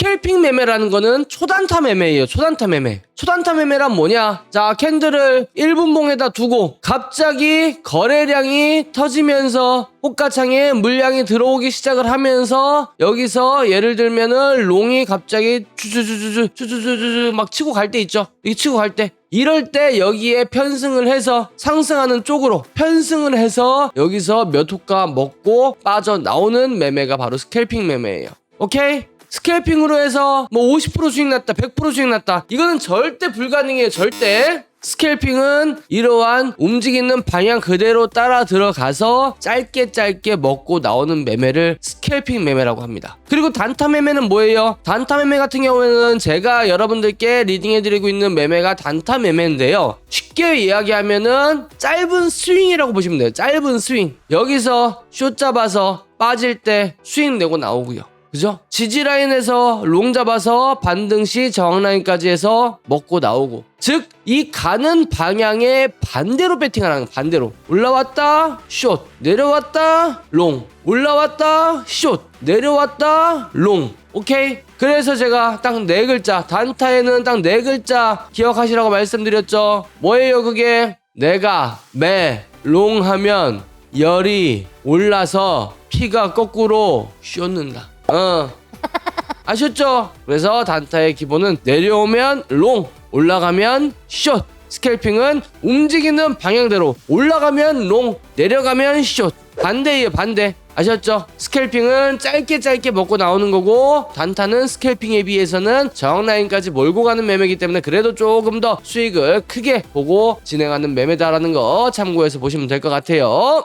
스캘핑 매매라는 거는 초단타 매매예요. 초단타 매매. 초단타 매매란 뭐냐? 자, 캔들을 1분봉에다 두고 갑자기 거래량이 터지면서 호가창에 물량이 들어오기 시작을 하면서 여기서 예를 들면은 롱이 갑자기 추추추추추 추추추추 막 치고 갈 때 있죠. 이게 치고 갈 때 이럴 때 여기에 편승을 해서 상승하는 쪽으로 편승을 해서 여기서 몇 호가 먹고 빠져 나오는 매매가 바로 스캘핑 매매예요. 오케이? 스캘핑으로 해서 뭐 50% 수익 났다, 100% 수익 났다. 이거는 절대 불가능해요, 절대. 스캘핑은 이러한 움직이는 방향 그대로 따라 들어가서 짧게 짧게 먹고 나오는 매매를 스캘핑 매매라고 합니다. 그리고 단타 매매는 뭐예요? 단타 매매 같은 경우에는 제가 여러분들께 리딩해드리고 있는 매매가 단타 매매인데요. 쉽게 이야기하면은 짧은 스윙이라고 보시면 돼요. 짧은 스윙. 여기서 숏 잡아서 빠질 때 스윙 내고 나오고요. 그죠? 지지라인에서 롱 잡아서 반등 시 저항라인까지 해서 먹고 나오고. 즉 이 가는 방향의 반대로 배팅하는 반대로. 올라왔다 숏. 내려왔다 롱. 올라왔다 숏. 내려왔다 롱. 오케이? 그래서 제가 딱 네 글자 단타에는 딱 네 글자 기억하시라고 말씀드렸죠? 뭐예요 그게? 내가 매 롱 하면 열이 올라서 피가 거꾸로 쏟는다 어 아셨죠? 그래서 단타의 기본은 내려오면 롱, 올라가면 숏. 스캘핑은 움직이는 방향대로 올라가면 롱, 내려가면 숏. 반대예요, 반대. 아셨죠? 스캘핑은 짧게 짧게 먹고 나오는 거고 단타는 스캘핑에 비해서는 저항라인까지 몰고 가는 매매이기 때문에 그래도 조금 더 수익을 크게 보고 진행하는 매매다라는 거 참고해서 보시면 될 것 같아요.